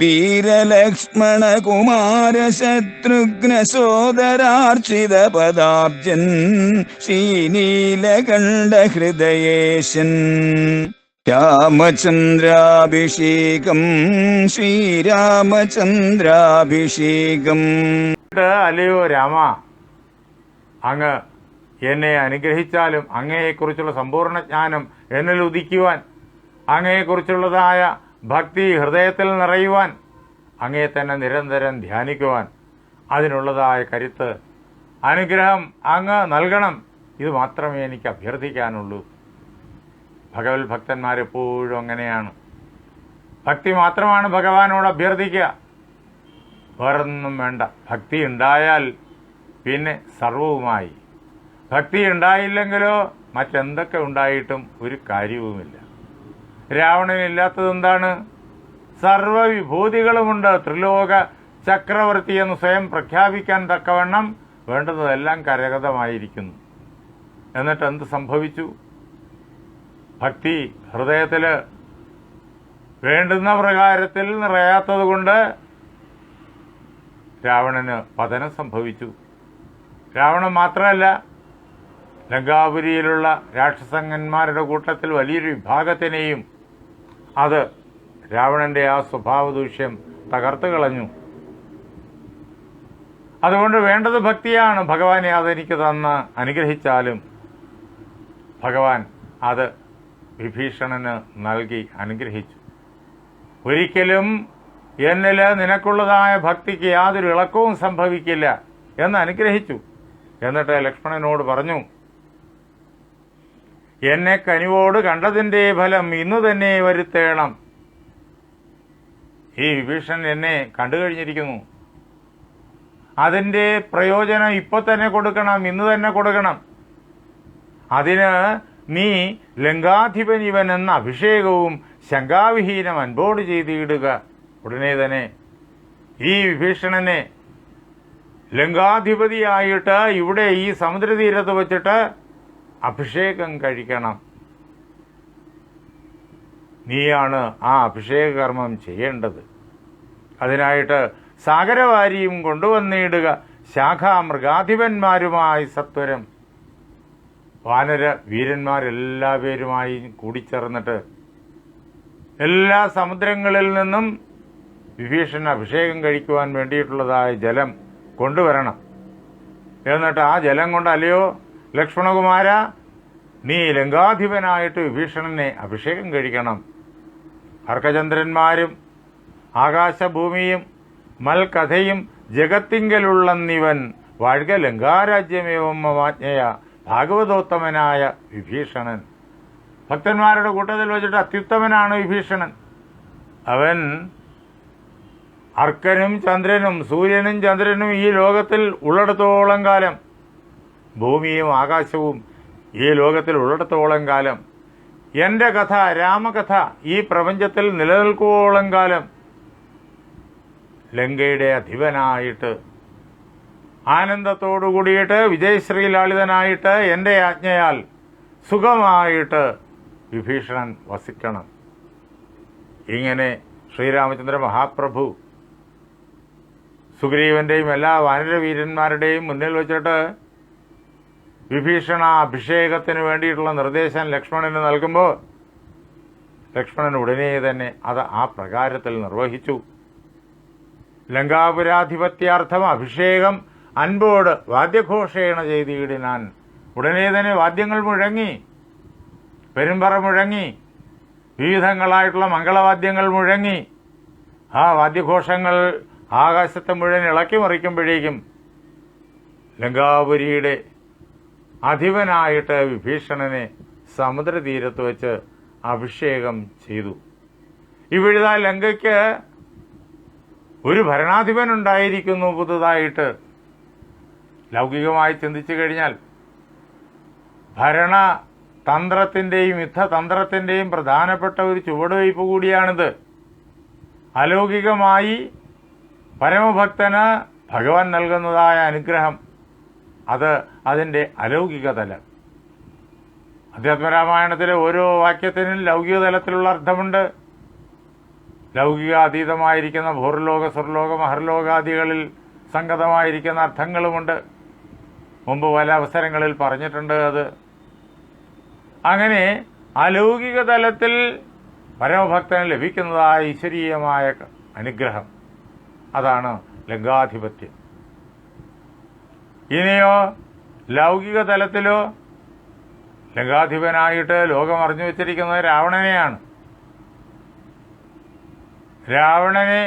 വീരലക്ഷ്മണ കുമാര ശത്രുഘ്ന സോദരാർച്ചിത പദാബ്ജൻ ശ്രീനീലകണ്ഠ ഹൃദയേശൻ രാമചന്ദ്രാഭിഷേകം ശ്രീരാമചന്ദ്രാഭിഷേകം. അല്ലയോ രാമ അങ്ങ് എന്നെ അനുഗ്രഹിച്ചാലും അങ്ങയെക്കുറിച്ചുള്ള സമ്പൂർണ ജ്ഞാനം എന്നിൽ ഉദിക്കുവാൻ അങ്ങയെക്കുറിച്ചുള്ളതായ ഭക്തി ഹൃദയത്തിൽ നിറയുവാൻ അങ്ങേ തന്നെ നിരന്തരം ധ്യാനിക്കുവാൻ. അതിനുള്ളതായ കരുത്ത് അനുഗ്രഹം അങ്ങ് നൽകണം. ഇത് മാത്രമേ എനിക്ക് അഭ്യർത്ഥിക്കാനുള്ളൂ. ഭഗവത് ഭക്തന്മാരെപ്പോഴും അങ്ങനെയാണ്. ഭക്തി മാത്രമാണ് ഭഗവാനോട് അഭ്യർത്ഥിക്കുക. വേറൊന്നും വേണ്ട. ഭക്തി ഉണ്ടായാൽ പിന്നെ സർവവുമായി. ഭക്തി ഉണ്ടായില്ലെങ്കിലോ മറ്റെന്തൊക്കെ ഉണ്ടായിട്ടും ഒരു കാര്യവുമില്ല. രാവണനില്ലാത്തത് എന്താണ് സർവവിഭൂതികളുമുണ്ട്. ത്രിലോക ചക്രവർത്തി എന്ന് സ്വയം പ്രഖ്യാപിക്കാൻ തക്കവണ്ണം വേണ്ടതെല്ലാം കരഗതമായിരിക്കുന്നു. എന്നിട്ട് എന്ത് സംഭവിച്ചു? ഭക്തി ഹൃദയത്തിൽ വേണ്ടുന്ന പ്രകാരത്തിൽ നിറയാത്തത് കൊണ്ട് രാവണന് പതനം സംഭവിച്ചു. രാവണൻ മാത്രമല്ല ലങ്കാപുരിയിലുള്ള രാക്ഷസങ്ങന്മാരുടെ കൂട്ടത്തിൽ വലിയൊരു വിഭാഗത്തിനെയും അത് രാവണന്റെ ആ സ്വഭാവ ദൂഷ്യം തകർത്ത് കളഞ്ഞു. അതുകൊണ്ട് വേണ്ടത് ഭക്തിയാണ് ഭഗവാനെ അതെനിക്ക് തന്ന് അനുഗ്രഹിച്ചാലും ഭഗവാൻ അത് വിഭീഷണന് നൽകി അനുഗ്രഹിച്ചു. ഒരിക്കലും എന്നിൽ നിനക്കുള്ളതായ ഭക്തിക്ക് യാതൊരു ഇളക്കവും സംഭവിക്കില്ല എന്ന് അനുഗ്രഹിച്ചു. എന്നിട്ട് ലക്ഷ്മണനോട് പറഞ്ഞു എന്നെ കനിവോട് കണ്ടതിന്റെ ഫലം ഇന്ന് തന്നെ വരുത്തേണം. ഈ വിഭീഷൺ എന്നെ കണ്ടു കഴിഞ്ഞിരിക്കുന്നു അതിന്റെ പ്രയോജനം ഇപ്പൊ തന്നെ കൊടുക്കണം ഇന്ന് തന്നെ കൊടുക്കണം. അതിന് നീ ലങ്കാധിപൻ ഇവൻ എന്ന അഭിഷേകവും ശങ്കാവിഹീനം അൻപോട് ചെയ്തിടുക. ഉടനെ തന്നെ ഈ വിഭീഷണനെ ലങ്കാധിപതിയായിട്ട് ഇവിടെ ഈ സമുദ്രതീരത്ത് വച്ചിട്ട് അഭിഷേകം കഴിക്കണം. നീയാണ് ആ അഭിഷേക കർമ്മം ചെയ്യേണ്ടത്. അതിനായിട്ട് സാഗരവാരിയും കൊണ്ടുവന്നിടുക. ശാഖാമൃഗാധിപന്മാരുമായി സത്വരം. വാനര വീരന്മാരെല്ലാവരുമായി കൂടിച്ചേർന്നിട്ട് എല്ലാ സമുദ്രങ്ങളിൽ നിന്നും വിഭീഷണ അഭിഷേകം കഴിക്കുവാൻ വേണ്ടിയിട്ടുള്ളതായ ജലം കൊണ്ടുവരണം. എന്നിട്ട് ആ ജലം കൊണ്ട് അല്ലയോ ലക്ഷ്മണകുമാര നീ ലങ്കാധിപനായിട്ട് വിഭീഷണനെ അഭിഷേകം കഴിക്കണം. അർക്കചന്ദ്രന്മാരും ആകാശഭൂമിയും മൽക്കഥയും ജഗത്തിങ്കലുള്ളന്നിവൻ വാഴ്ക ലങ്കാരാജ്യമേവമ്മമാജ്ഞയ ഭാഗവതോത്തമനായ വിഭീഷണൻ. ഭക്തന്മാരുടെ കൂട്ടത്തിൽ വെച്ചിട്ട് അത്യുത്തമനാണ് വിഭീഷണൻ. അവൻ അർക്കനും ചന്ദ്രനും സൂര്യനും ചന്ദ്രനും ഈ ലോകത്തിൽ ഉള്ളിടത്തോളം കാലം ഭൂമിയും ആകാശവും ഈ ലോകത്തിൽ ഉള്ളിടത്തോളം കാലം. എന്റെ കഥ രാമകഥ ഈ പ്രപഞ്ചത്തിൽ നിലനിൽക്കുവോളം കാലം. ലങ്കയുടെ അധിപനായിട്ട് ആനന്ദത്തോടു കൂടിയിട്ട് വിജയശ്രീലാളിതനായിട്ട് എന്റെ ആജ്ഞയാൽ സുഖമായിട്ട് വിഭീഷണൻ വസിക്കണം. ഇങ്ങനെ ശ്രീരാമചന്ദ്ര മഹാപ്രഭു സുഗ്രീവന്റെയും എല്ലാ വാനരവീരന്മാരുടെയും മുന്നിൽ വെച്ചിട്ട് വിഭീഷണ അഭിഷേകത്തിന് വേണ്ടിയിട്ടുള്ള നിർദ്ദേശം ലക്ഷ്മണന് നൽകുമ്പോൾ ലക്ഷ്മണൻ ഉടനെ തന്നെ അത് ആ പ്രകാരത്തിൽ നിർവഹിച്ചു. ലങ്കാപുരാധിപത്യാർത്ഥം അഭിഷേകം അൻപോട് വാദ്യഘോഷേണ ചെയ്തിടിനാൻ ഉടനെ തന്നെ വാദ്യങ്ങൾ മുഴങ്ങി പെരുമ്പറ മുഴങ്ങി വിവിധങ്ങളായിട്ടുള്ള മംഗളവാദ്യങ്ങൾ മുഴങ്ങി. ആ വാദ്യഘോഷങ്ങൾ ആകാശത്തെ മുഴുവൻ ഇളക്കി മറിക്കുമ്പോഴേക്കും ലങ്കാപുരിയുടെ അധിപനായിട്ട് വിഭീഷണനെ സമുദ്രതീരത്ത് വെച്ച് അഭിഷേകം ചെയ്തു. ഇവിടുത്തെ ലങ്കയ്ക്ക് ഒരു ഭരണാധിപൻ ഉണ്ടായിരിക്കുന്നു പുതുതായിട്ട്. ലൗകികമായി ചിന്തിച്ചു കഴിഞ്ഞാൽ ഭരണ തന്ത്രത്തിന്റെയും യുദ്ധതന്ത്രത്തിന്റെയും പ്രധാനപ്പെട്ട ഒരു ചുവടുവയ്പ് കൂടിയാണിത്. അലൗകികമായി പരമഭക്തന് ഭഗവാൻ നൽകുന്നതായ അനുഗ്രഹം. അത് അതിന്റെ അലൗകിക തലം. അധ്യാത്മരാമായണത്തിലെ ഓരോ വാക്യത്തിനും ലൗകിക തലത്തിലുള്ള അർത്ഥമുണ്ട്. ലൗകിക അതീതമായിരിക്കുന്ന ഭൂർലോക സ്വർലോക മഹർലോകാദികളിൽ സംഗതമായിരിക്കുന്ന അർത്ഥങ്ങളുമുണ്ട്. മുമ്പ് പല അവസരങ്ങളിൽ പറഞ്ഞിട്ടുണ്ട് അത്. അങ്ങനെ അലൗകിക തലത്തിൽ പരമഭക്തന് ലഭിക്കുന്നതായ ഈശ്വരീയമായ അനുഗ്രഹം. അതാണ് ലങ്കാധിപത്യം. ഇനിയോ ലൗകിക തലത്തിലോ ലങ്കാധിപനായിട്ട് ലോകം അറിഞ്ഞു വെച്ചിരിക്കുന്നത് രാവണനെയാണ്. രാവണനെ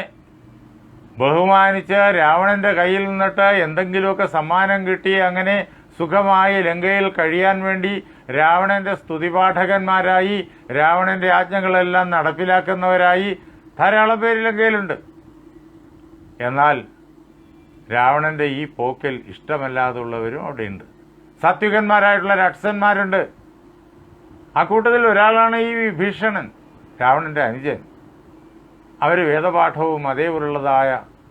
ബഹുമാനിച്ച് രാവണന്റെ കയ്യിൽ നിന്നിട്ട് എന്തെങ്കിലുമൊക്കെ സമ്മാനം കിട്ടി അങ്ങനെ സുഖമായി ലങ്കയിൽ കഴിയാൻ വേണ്ടി രാവണന്റെ സ്തുതിപാഠകന്മാരായി രാവണന്റെ ആജ്ഞകളെല്ലാം നടപ്പിലാക്കുന്നവരായി ധാരാളം പേര് ലങ്കയിലുണ്ട്. എന്നാൽ രാവണന്റെ ഈ പോക്കിൽ ഇഷ്ടമല്ലാതുള്ളവരും അവിടെയുണ്ട്. സാത്വികന്മാരായിട്ടുള്ള രക്ഷന്മാരുണ്ട് കൂട്ടത്തിൽ ഒരാളാണ് ഈ വിഭീഷണൻ രാവണന്റെ അനുജൻ. അവർ വേദപാഠവും അതേപോലുള്ളതായ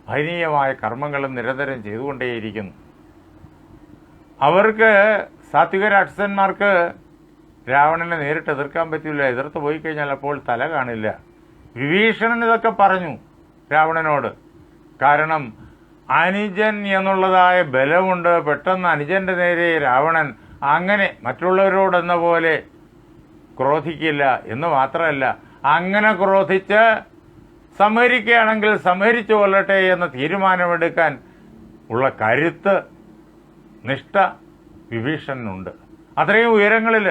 ഭയനീയമായ കർമ്മങ്ങളും നിരന്തരം ചെയ്തുകൊണ്ടേയിരിക്കുന്നു. അവർക്ക് സാത്വിക രാക്ഷസന്മാർക്ക് രാവണനെ നേരിട്ട് എതിർക്കാൻ പറ്റില്ല. എതിർത്ത് പോയി കഴിഞ്ഞാൽ അപ്പോൾ തല കാണില്ല. വിഭീഷണൻ ഇതൊക്കെ പറഞ്ഞു രാവണനോട്. കാരണം അനുജൻ എന്നുള്ളതായ ബലമുണ്ട്. പെട്ടെന്ന് അനുജന്റെ നേരെ രാവണൻ അങ്ങനെ മറ്റുള്ളവരോടെന്ന പോലെ ക്രോധിക്കില്ല എന്ന് മാത്രമല്ല അങ്ങനെ ക്രോധിച്ച് സംഹരിക്കുകയാണെങ്കിൽ സംഹരിച്ചു കൊള്ളട്ടെ എന്ന തീരുമാനമെടുക്കാൻ ഉള്ള കരുത്ത് നിഷ്ഠ വിഭീഷണനുണ്ട്. അത്രയും ഉയരങ്ങളിൽ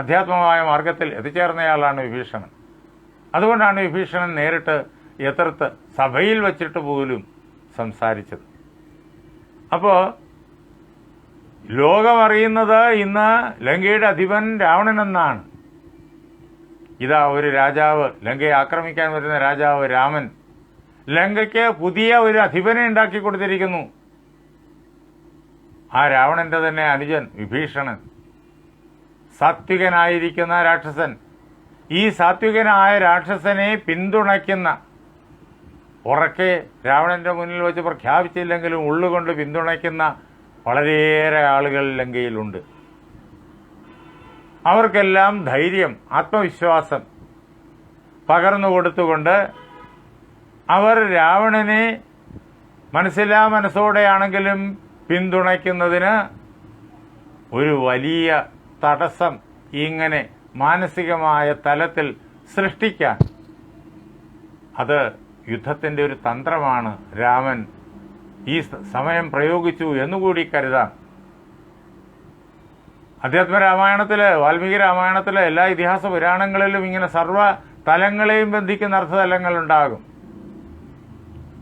അധ്യാത്മമായ മാർഗത്തിൽ എത്തിച്ചേർന്നയാളാണ് വിഭീഷണൻ. അതുകൊണ്ടാണ് വിഭീഷണൻ നേരിട്ട് എത്രത്ത് സഭയിൽ വച്ചിട്ട് പോലും സംസാരിച്ചത്. അപ്പോൾ ലോകമറിയുന്നത് ഇന്ന് ലങ്കയുടെ അധിപൻ രാവണനെന്നാണ്. ഇതാ ഒരു രാജാവ് ലങ്കയെ ആക്രമിക്കാൻ വരുന്ന രാജാവ് രാമൻ ലങ്കയ്ക്ക് പുതിയ ഒരു അധിപനെ ഉണ്ടാക്കി കൊടുത്തിരിക്കുന്നു. ആ രാവണന്റെ തന്നെ അനുജൻ വിഭീഷണൻ. സാത്വികനായിരിക്കുന്ന രാക്ഷസൻ. ഈ സാത്വികനായ രാക്ഷസനെ പിന്തുണയ്ക്കുന്ന ഉറക്കെ രാവണന്റെ മുന്നിൽ വെച്ച് പ്രഖ്യാപിച്ചില്ലെങ്കിലും ഉള്ളുകൊണ്ട് പിന്തുണയ്ക്കുന്ന വളരെയേറെ ആളുകൾ ലങ്കയിലുണ്ട്. അവർക്കെല്ലാം ധൈര്യം ആത്മവിശ്വാസം പകർന്നു കൊടുത്തുകൊണ്ട് അവർ രാവണനെ മനസ്സിലാ മനസ്സോടെയാണെങ്കിലും പിന്തുണയ്ക്കുന്നതിന് ഒരു വലിയ തടസ്സം ഇങ്ങനെ മാനസികമായ തലത്തിൽ സൃഷ്ടിക്കാൻ. അത് യുദ്ധത്തിന്റെ ഒരു തന്ത്രമാണ് രാമൻ. ഈ സമയം പ്രയോഗിച്ചു എന്നുകൂടി കരുതാം. അധ്യാത്മ രാമായണത്തിൽ വാൽമീകി രാമായണത്തിലെ എല്ലാ ഇതിഹാസ പുരാണങ്ങളിലും ഇങ്ങനെ സർവ തലങ്ങളെയും ബന്ധിക്കുന്ന അർത്ഥതലങ്ങൾ ഉണ്ടാകും.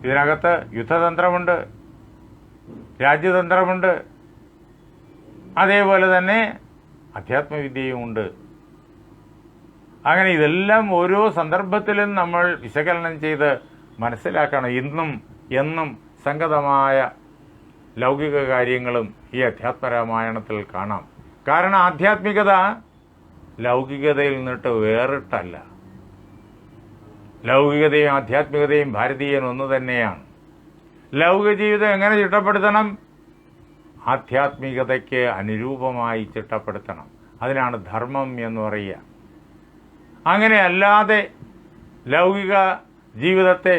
ഇതിനകത്ത് യുദ്ധതന്ത്രമുണ്ട് രാജ്യതന്ത്രമുണ്ട് അതേപോലെ തന്നെ അധ്യാത്മവിദ്യയുമുണ്ട് അങ്ങനെ ഇതെല്ലാം ഓരോ സന്ദർഭത്തിലും നമ്മൾ വിശകലനം ചെയ്ത് മനസ്സിലാക്കണം ഇന്നും എന്നും സംഗതമായ ലൗകിക കാര്യങ്ങളും ഈ അധ്യാത്മരാമായണത്തിൽ കാണാം. കാരണം ആധ്യാത്മികത ലൗകികതയിൽ നിന്നിട്ട് വേറിട്ടല്ല. ലൗകികതയും ആധ്യാത്മികതയും ഭാരതീയൻ ഒന്ന് തന്നെയാണ്. ലൗകിക ജീവിതം എങ്ങനെ ചിട്ടപ്പെടുത്തണം? ആധ്യാത്മികതയ്ക്ക് അനുരൂപമായി ചിട്ടപ്പെടുത്തണം. അതിനാണ് ധർമ്മം എന്ന് പറയുക. അങ്ങനെ അല്ലാതെ ലൗകിക ജീവിതത്തെ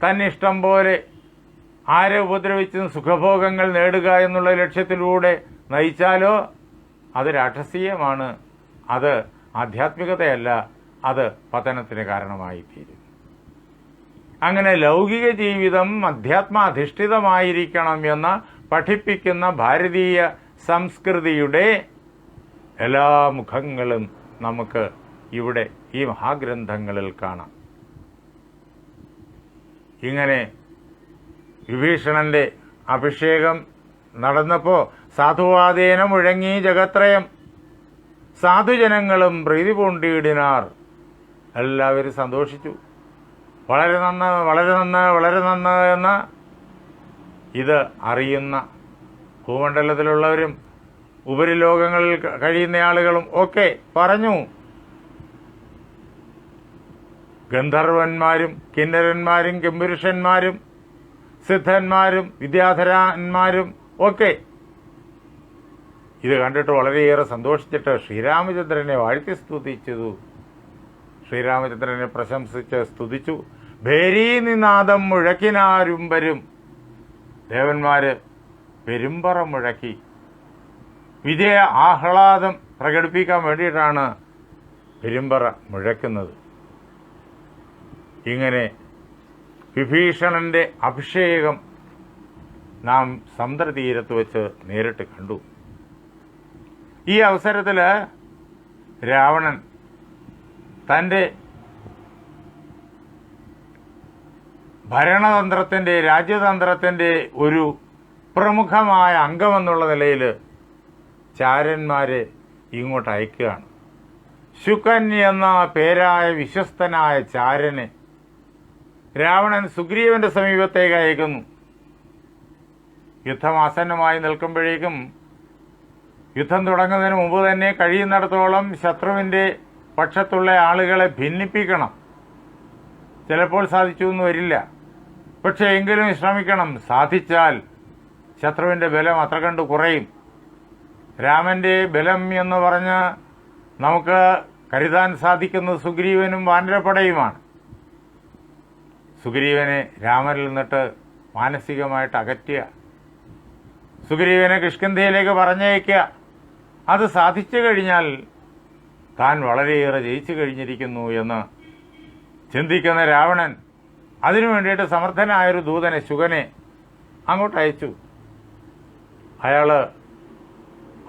തന്നിഷ്ടം പോലെ ആരെ ഉപദ്രവിച്ചും സുഖഭോഗങ്ങൾ നേടുക എന്നുള്ള ലക്ഷ്യത്തിലൂടെ നയിച്ചാലോ? അത് രാക്ഷസീയമാണ്. അത് ആധ്യാത്മികതയല്ല. അത് പതനത്തിന് കാരണമായി തീരും അങ്ങനെ ലൗകിക ജീവിതം അധ്യാത്മാധിഷ്ഠിതമായിരിക്കണം എന്ന് പഠിപ്പിക്കുന്ന ഭാരതീയ സംസ്കൃതിയുടെ എല്ലാ മുഖങ്ങളും നമുക്ക് ഇവിടെ ഈ മഹാഗ്രന്ഥങ്ങളിൽ കാണാം. ഇങ്ങനെ വിഭീഷണന്റെ അഭിഷേകം നടന്നപ്പോൾ സാധുവാദേന മുഴങ്ങി ജഗത്രയം. സാധുജനങ്ങളും പ്രീതി പൂണ്ടിയിടിനാർ എല്ലാവരും സന്തോഷിച്ചു. വളരെ നന്ന് വളരെ നന്ന് വളരെ നന്ന് എന്ന് ഇത് അറിയുന്ന ഭൂമണ്ഡലത്തിലുള്ളവരും ഉപരിലോകങ്ങളിൽ കഴിയുന്ന ആളുകളും ഒക്കെ പറഞ്ഞു. ഗന്ധർവന്മാരും കിന്നരന്മാരും ഗംഭുരുഷന്മാരും സിദ്ധന്മാരും വിദ്യാധരന്മാരും ഒക്കെ. ഇത് കണ്ടിട്ട് വളരെയേറെ സന്തോഷിച്ചിട്ട് ശ്രീരാമചന്ദ്രനെ വാഴ്ത്തി സ്തുതിച്ചു ശ്രീരാമചന്ദ്രനെ പ്രശംസിച്ച് സ്തുതിച്ചു. ഭേരീനിനാദം മുഴക്കിനാരുമ്പരും ദേവന്മാര് പെരുമ്പറ മുഴക്കി. വിജയ ആഹ്ലാദം പ്രകടിപ്പിക്കാൻ വേണ്ടിയിട്ടാണ് പെരുമ്പറ മുഴക്കുന്നത്. ഇങ്ങനെ വിഭീഷണന്റെ അഭിഷേകം നാം സമുദ്രതീരത്ത് വെച്ച് നേരിട്ട് കണ്ടു. ഈ അവസരത്തിൽ രാവണൻ തന്റെ ഭരണതന്ത്രത്തിന്റെ രാജ്യതന്ത്രത്തിന്റെ ഒരു പ്രമുഖമായ അംഗമെന്നുള്ള നിലയിൽ ചാരന്മാരെ ഇങ്ങോട്ട് അയക്കുകയാണ്. ശുക്കൻ എന്ന പേരായ വിശ്വസ്തനായ ചാരനെ രാവണൻ സുഗ്രീവന്റെ സമീപത്തേക്ക് അയക്കുന്നു യുദ്ധം ആസന്നമായി നിൽക്കുമ്പോഴേക്കും യുദ്ധം തുടങ്ങുന്നതിന് മുമ്പ് തന്നെ കഴിയുന്നിടത്തോളം ശത്രുവിന്റെ പക്ഷത്തുള്ള ആളുകളെ ഭിന്നിപ്പിക്കണം. ചിലപ്പോൾ സാധിച്ചു എന്ന് വരില്ല. പക്ഷേ എങ്കിലും ശ്രമിക്കണം. സാധിച്ചാൽ ശത്രുവിന്റെ ബലം അത്ര കണ്ട് കുറയും. രാമന്റെ ബലം എന്ന് പറഞ്ഞ് നമുക്ക് കരുതാൻ സാധിക്കുന്നത് സുഗ്രീവനും വാനരപ്പടയുമാണ്. സുഗ്രീവനെ രാമനിൽ നിന്നിട്ട് മാനസികമായിട്ട് അകറ്റുക സുഗ്രീവനെ കിഷ്കന്ധയിലേക്ക് പറഞ്ഞയക്കുക. അത് സാധിച്ചു കഴിഞ്ഞാൽ താൻ വളരെയേറെ ജയിച്ചു കഴിഞ്ഞിരിക്കുന്നു എന്ന് ചിന്തിക്കുന്ന രാവണൻ അതിനു വേണ്ടിയിട്ട് സമർത്ഥനായൊരു ദൂതനെ ശുഗനെ അങ്ങോട്ട് അയച്ചു. അയാൾ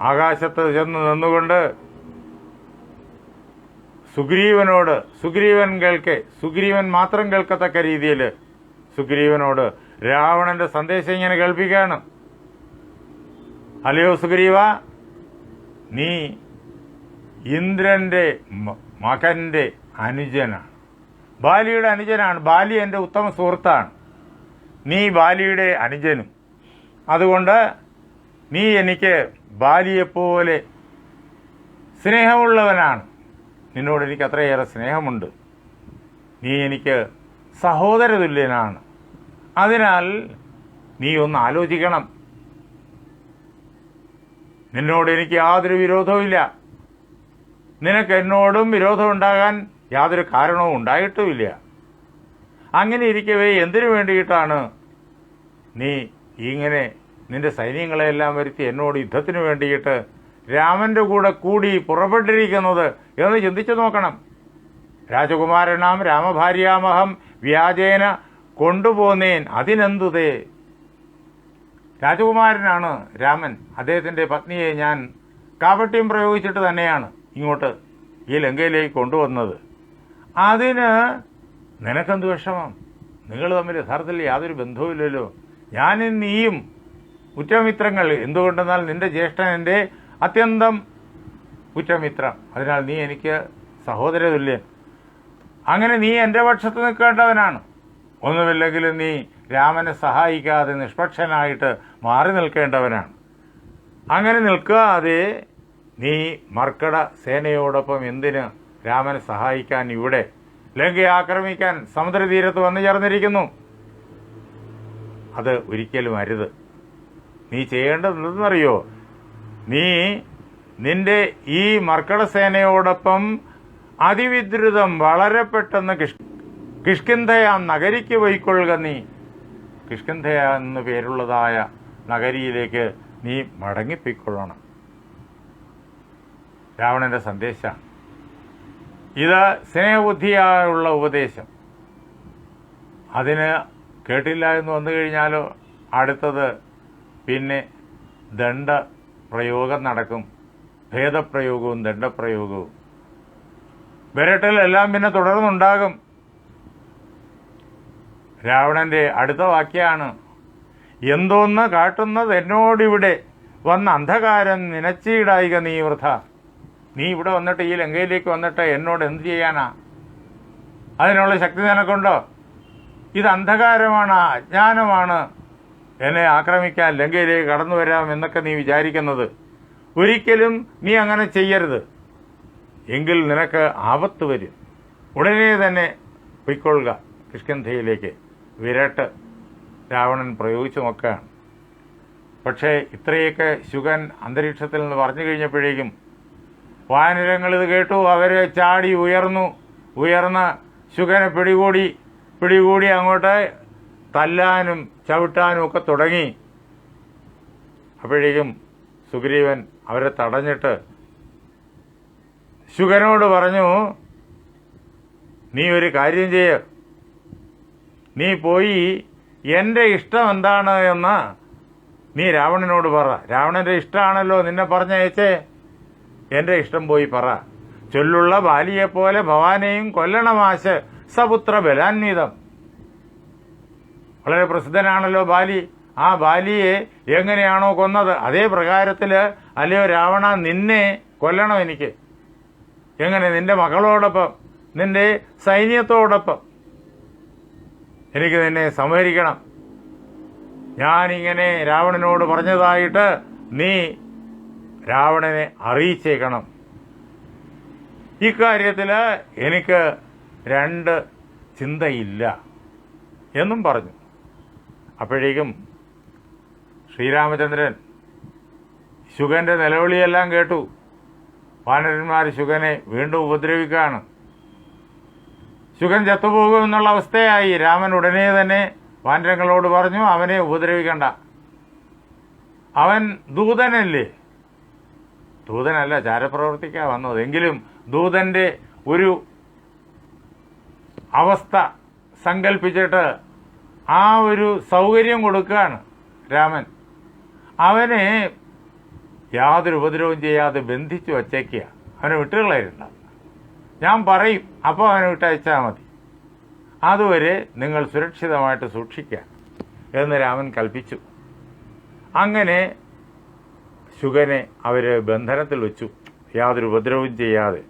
ആകാശത്ത് ചെന്ന് നിന്നുകൊണ്ട് സുഗ്രീവനോട് സുഗ്രീവൻ കേൾക്കെ സുഗ്രീവൻ മാത്രം കേൾക്കത്തക്ക രീതിയിൽ സുഗ്രീവനോട് രാവണന്റെ സന്ദേശം ഇങ്ങനെ കേൾപ്പിക്കുകയാണ്. അല്ലയോ സുഗ്രീവ? നീ ഇന്ദ്രന്റെ മകന്റെ അനുജനാണ് ബാലിയുടെ അനുജനാണ്. ബാലി എന്റെ ഉത്തമ സുഹൃത്താണ്. നീ ബാലിയുടെ അനുജനും. അതുകൊണ്ട് നീ എനിക്ക് ബാലിയെപ്പോലെ സ്നേഹമുള്ളവനാണ്. നിന്നോട് എനിക്ക് അത്രയേറെ സ്നേഹമുണ്ട്. നീ എനിക്ക് സഹോദരതുല്യനാണ്. അതിനാൽ നീ ഒന്ന് ആലോചിക്കണം. നിന്നോട് എനിക്ക് യാതൊരു വിരോധവുമില്ല. നിനക്ക് എന്നോടും വിരോധമുണ്ടാകാൻ യാതൊരു കാരണവും ഉണ്ടായിട്ടുമില്ല. അങ്ങനെ ഇരിക്കവേ എന്തിനു വേണ്ടിയിട്ടാണ് നീ ഇങ്ങനെ നിന്റെ സൈന്യങ്ങളെല്ലാം വരുത്തി എന്നോട് യുദ്ധത്തിന് വേണ്ടിയിട്ട് രാമന്റെ കൂടെ കൂടി പുറപ്പെട്ടിരിക്കുന്നത് എന്ന് ചിന്തിച്ചു നോക്കണം. രാജകുമാരനാം രാമഭാര്യാമഹം വ്യാജേന കൊണ്ടുപോന്നേൻ അതിനെന്തുതേ? രാജകുമാരനാണ് രാമൻ. അദ്ദേഹത്തിന്റെ പത്നിയെ ഞാൻ കാപട്യം പ്രയോഗിച്ചിട്ട് തന്നെയാണ് ഇങ്ങോട്ട് ഈ ലങ്കയിലേക്ക് കൊണ്ടുവന്നത്. അതിന് നിനക്കെന്ത് വിഷമം? നിങ്ങൾ തമ്മിൽ യഥാർത്ഥത്തിൽ യാതൊരു ബന്ധവുമില്ലല്ലോ. ഞാനും നീയും ഉറ്റമിത്രങ്ങൾ എന്തുകൊണ്ടെന്നാൽ നിന്റെ ജ്യേഷ്ഠൻ എന്റെ അത്യന്തം ഉറ്റമിത്രം അതിനാൽ നീ എനിക്ക് സഹോദര തുല്യൻ. അങ്ങനെ നീ എന്റെ പക്ഷത്ത് നിൽക്കേണ്ടവനാണ്. ഒന്നുമില്ലെങ്കിലും നീ രാമനെ സഹായിക്കാതെ നിഷ്പക്ഷനായിട്ട് മാറി നിൽക്കേണ്ടവനാണ്. അങ്ങനെ നിൽക്കാതെ നീ മർക്കട സേനയോടൊപ്പം എന്തിന് രാമനെ സഹായിക്കാൻ ഇവിടെ ലങ്കയെ ആക്രമിക്കാൻ സമുദ്രതീരത്ത് വന്നു ചേർന്നിരിക്കുന്നു? അത് ഒരിക്കലും അരുത്. നീ ചെയ്യേണ്ടത് എന്തെന്നറിയോ നീ നിന്റെ ഈ മർക്കട സേനയോടൊപ്പം അതിവിദ്രുതം വളരെ പെട്ടെന്ന് കിഷ് കിഷ്കിന്ധയ നഗരിക്ക് പോയിക്കൊള്ളുക നീ. കിഷ്കിന്ധയ എന്ന് പേരുള്ളതായ നഗരിയിലേക്ക് നീ മടങ്ങിപ്പോയിക്കൊള്ളണം. രാവണന്റെ സന്ദേശമാണ് ഇത് സ്നേഹബുദ്ധിയായുള്ള ഉപദേശം. അതിന് കേട്ടില്ല എന്ന് വന്നു കഴിഞ്ഞാലോ? അടുത്തത് പിന്നെ ദണ്ഡ പ്രയോഗം നടക്കും. ഭേദപ്രയോഗവും ദണ്ഡപ്രയോഗവും. വിരട്ടലെല്ലാം പിന്നെ തുടർന്നുണ്ടാകും. രാവണന്റെ അടുത്ത വാക്യാണ് എന്തോന്ന് കാട്ടുന്നത് എന്നോടിവിടെ? വന്ന അന്ധകാരം നിനച്ചീടായിക നീ വൃഥ. നീ ഇവിടെ വന്നിട്ട് ഈ ലങ്കയിലേക്ക് വന്നിട്ട് എന്നോട് എന്ത് ചെയ്യാനാ? അതിനുള്ള ശക്തി നിനക്കുണ്ടോ? ഇത് അന്ധകാരമാണ് അജ്ഞാനമാണ്. എന്നെ ആക്രമിക്കാൻ ലങ്കയിലേക്ക് കടന്നു വരാം എന്നൊക്കെ നീ വിചാരിക്കുന്നത്. ഒരിക്കലും നീ അങ്ങനെ ചെയ്യരുത്. എങ്കിൽ നിനക്ക് ആപത്ത് വരും. ഉടനെ തന്നെ പൊയ്ക്കൊള്ളുക. കിഷ്കന്ധയിലേക്ക് വിരട്ട് രാവണൻ പ്രയോഗിച്ചു നോക്കുകയാണ് പക്ഷേ ഇത്രയൊക്കെ ശുഗൻ അന്തരീക്ഷത്തിൽ നിന്ന് പറഞ്ഞു കഴിഞ്ഞപ്പോഴേക്കും വാനരങ്ങൾ ഇത് കേട്ടു. അവരെ ചാടി ഉയർന്നു. ഉയർന്ന ശുഗനെ പിടികൂടി പിടികൂടി അങ്ങോട്ട് തല്ലാനും ചവിട്ടാനും ഒക്കെ തുടങ്ങി. അപ്പോഴേക്കും സുഗ്രീവൻ അവരെ തടഞ്ഞിട്ട് ശുഗനോട് പറഞ്ഞു നീ ഒരു കാര്യം ചെയ്യ. നീ പോയി എന്റെ ഇഷ്ടം എന്താണ് എന്ന് നീ രാവണനോട് പറ. രാവണന്റെ ഇഷ്ടമാണല്ലോ നിന്നെ പറഞ്ഞയച്ചേ. എന്റെ ഇഷ്ടം പോയി പറ. ചൊല്ലുള്ള ബാലിയെപ്പോലെ ഭവാനെയും കൊല്ലണമാശ് സപുത്ര ബലാന്വിതം. വളരെ പ്രസിദ്ധനാണല്ലോ ബാലി. ആ ബാലിയെ എങ്ങനെയാണോ കൊന്നത്? അതേ പ്രകാരത്തിൽ അല്ലയോ രാവണ നിന്നെ കൊല്ലണം എനിക്ക്. എങ്ങനെ? നിന്റെ മകളോടൊപ്പം നിന്റെ സൈന്യത്തോടൊപ്പം എനിക്ക് നിന്നെ സംഹരിക്കണം. ഞാനിങ്ങനെ രാവണനോട് പറഞ്ഞതായിട്ട് നീ രാവണനെ അറിയിച്ചേക്കണം. ഇക്കാര്യത്തിൽ എനിക്ക് രണ്ട് ചിന്തയില്ല എന്നും പറഞ്ഞു. അപ്പോഴേക്കും ശ്രീരാമചന്ദ്രൻ ശുഗന്റെ നിലവിളിയെല്ലാം കേട്ടു. വാനരന്മാർ ശുഗനെ വീണ്ടും ഉപദ്രവിക്കുകയാണ്. ശുഗൻ ചത്തുപോകുമെന്നുള്ള അവസ്ഥയായി. രാമൻ ഉടനെ തന്നെ വാനരങ്ങളോട് പറഞ്ഞു അവനെ ഉപദ്രവിക്കണ്ട. അവൻ ദൂതനല്ലേ? ദൂതനല്ല ചാരപ്രവർത്തിക്കാൻ വന്നത്. എങ്കിലും ദൂതന്റെ ഒരു അവസ്ഥ സങ്കല്പിച്ചിട്ട് ആ ഒരു സൗകര്യം കൊടുക്കുകയാണ് രാമൻ. അവനെ യാതൊരു ഉപദ്രവവും ചെയ്യാതെ ബന്ധിച്ചു വച്ചേക്കുക. അവനെ വിട്ടുകളയരുണ്ട ഞാൻ പറയും അപ്പോൾ അവനെ വിട്ടയച്ചാൽ മതി. അതുവരെ നിങ്ങൾ സുരക്ഷിതമായിട്ട് സൂക്ഷിക്കുക എന്ന് രാമൻ കൽപ്പിച്ചു. അങ്ങനെ ശുഗനെ അവർ ബന്ധനത്തിൽ വെച്ചു. യാതൊരു ഉപദ്രവവും ചെയ്യാതെ.